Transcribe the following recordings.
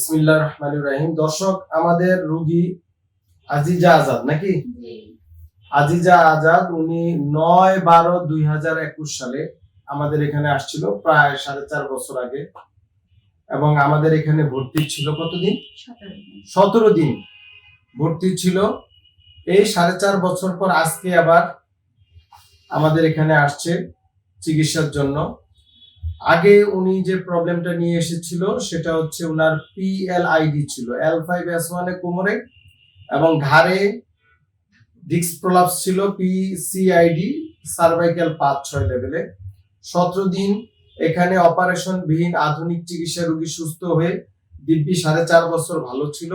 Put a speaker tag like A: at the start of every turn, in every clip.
A: বিসমিল্লাহ রহমান রাহিম। দর্শক আমাদের রুগী আজিজা আজাদ নাকি? আজিজা আজাদ উনি নয় বারো দুই হাজার একুশ সালে আমাদের এখানে আসছিল প্রায় সাড়ে চার বছর আগে। এবং আমাদের এখানে ভর্তি ছিল কতদিন? সতেরো দিন। ভর্তি ছিল। এই সাড়ে চার বছর পর আজকে আবার আমাদের এখানে আসছে চিকিৎসার জন্য। আগে উনি যে প্রবলেমটা নিয়ে এসেছিল, সেটা হচ্ছে ওনার পিএলআইডি ছিল এল ফাইভ এস ওয়ানে কোমরে এবং ঘাড়ে ডিস্ক প্রলাপস ছিল পিসিআইডি সার্ভাইকাল পাঁচ ছয় লেভেলে সতেরো দিন এখানে অপারেশন বিহীন আধুনিক চিকিৎসা রোগী সুস্থ হয়ে দিব্যি সাড়ে চার বছর ভালো ছিল।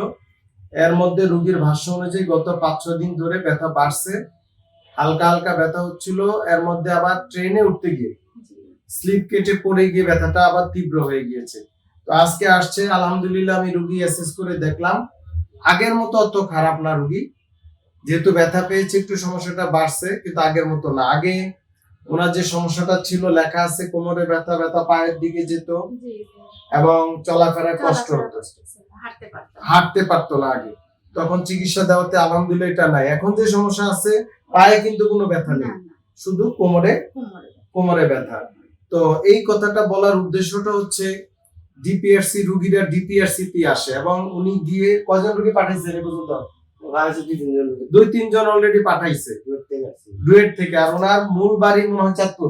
A: এর মধ্যে রোগীর ভাষ্য অনুযায়ী গত পাঁচ ছ দিন ধরে ব্যথা বাড়ছে, হালকা হালকা ব্যথা হচ্ছিল, এর মধ্যে আবার ট্রেনে উঠতে গিয়ে স্লিপ কেটে পড়ে গিয়ে ব্যথাটা আবার তীব্র হয়ে গিয়েছে। তো আজকে আসছে আলহামদুলিল্লাহ আমি রুগী অ্যাসেস করে দেখলাম। আগের মতো অত খারাপ না রুগী। যেহেতু ব্যথা পেয়েছে একটু সমস্যাটা বাড়ছে কিন্তু আগের মতো না। আগে ওনার যে সমস্যাটা ছিল লেখা আছে কোমরে ব্যথা ব্যথা পায়ের দিকে যেত এবং চলাফেরা কষ্ট হতো।
B: হাঁটতে
A: পারতো না। আগে। তখন চিকিৎসা দেওয়াতে আলহামদুলিল্লাহ এটা নাই। এখন যে সমস্যা আছে পায়ে কিন্তু কোনো ব্যথা নেই। শুধু কোমরে
B: কোমরে
A: ব্যথা। তো এই কথাটা বলার উদ্দেশ্যটা হচ্ছে ডিপিআরসি রুগীরা ডিপিআরসি তে আসে এবং উনি গিয়ে কজন রুগী পাঠাইছে এ পর্যন্ত? দুই তিনজন অলরেডি পাঠাইছে। ডুয়েট থেকে আর ওনার মূল বাড়ি মনে হয় চাঁদপুর।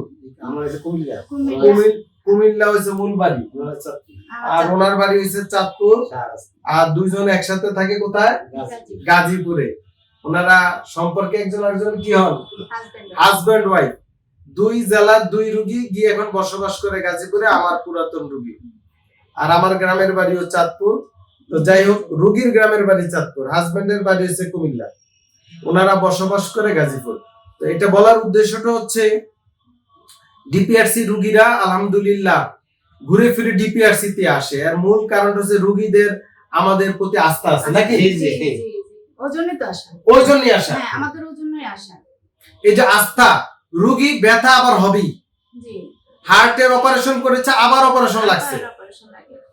B: কুমিল্লা।
A: কুমিল কুমিল্লা হয়েছে মূল বাড়ি। আর ওনার বাড়ি হয়েছে চাঁদপুর। আর দুইজন একসাথে থাকে কোথায়? গাজীপুরে। ওনারা সম্পর্কে একজন আরেকজন কি হন? হাজব্যান্ড ওয়াইফ দুই জেলার দুই রুগী গিয়ে এখন বসবাস করে গাজীপুরে আমার পুরাতন রুগী। আর আমার গ্রামের বাড়িও চাঁদপুর। তো যাই হোক রুগীর গ্রামের বাড়ি চাঁদপুর হাজব্যান্ডের বাড়ি হচ্ছে কুমিল্লা। ওনারা বসবাস করে গাজীপুর। তো এটা বলার উদ্দেশ্যটা হচ্ছে ডিপিআরসি রুগীরা আলহামদুলিল্লাহ ঘুরে ফিরে ডিপিআরসি তে আসে। আর মূল কারণ হচ্ছে রুগীদের আমাদের প্রতি আস্থা আছে নাকি?
B: ওজনই তো আসা
A: ওই জন্যই আসা
B: হ্যাঁ আমাদের ওজন্যই আসা
A: এই যে আস্থা রুগী ব্যথা আবার হবেই। হার্টের অপারেশন করেছে আবার অপারেশন লাগছে।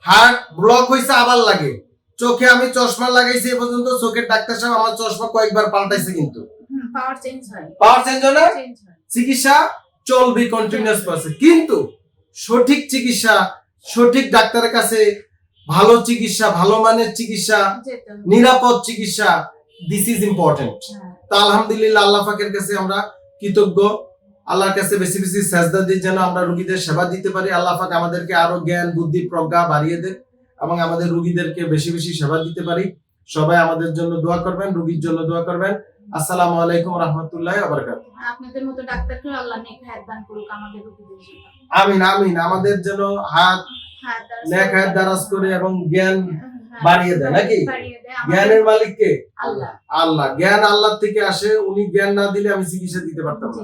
A: হার্ট ব্লক হয়েছে আবার লাগে। চোখে আমি চশমা লাগাইছি এ পর্যন্ত চোখের ডাক্তার সাহেব আমার চশমা কয়েকবার পাল্টাইছে কিন্তু।
B: পাওয়ার চেঞ্জ হয়।
A: পাওয়ার চেঞ্জ না? চিকিৎসা চলবে কন্টিনিউয়াস প্রসেস কিন্তু সঠিক চিকিৎসা সঠিক ডাক্তারের কাছে ভালো চিকিৎসা ভালো মানের চিকিৎসা নিরাপদ চিকিৎসা দিস ইজ ইম্পর্টেন্ট তো আলহামদুলিল্লাহ আল্লাহ পাকের কাছে আমরা কৃতজ্ঞ। আল্লাহর কাছে বেশি বেশি সাজদা দিই যেন আমরা রুগীদের সেবা দিতে পারি। আল্লাহ পাক আমাদেরকে আরও জ্ঞান বুদ্ধি প্রজ্ঞা বাড়িয়ে দেয় এবং আমাদের রুগীদেরকে বেশি বেশি সেবা দিতে পারি। সবাই আমাদের জন্য দোয়া করবেন রুগীর জন্য দোয়া করবেন। আসসালামু আলাইকুম রহমতুল্লাহ আবরকাত
B: আপনাদের মতো ডাক্তারকে আল্লাহ নেক হায়াত দান করুক আমাদের রোগীদের জন্য।
A: আমিন আমিন। আমাদের যেন হাত
B: হ্যাঁ,
A: নেক হায়াত দারাজ করে এবং জ্ঞান
B: হ্যাঁ,
A: বাড়িয়ে দেয় নাকি? জ্ঞানের মালিক কে
B: আল্লাহ।
A: আল্লাহ। জ্ঞান আল্লাহ থেকে আসে উনি জ্ঞান না দিলে আমি চিকিৎসা দিতে পারতাম না।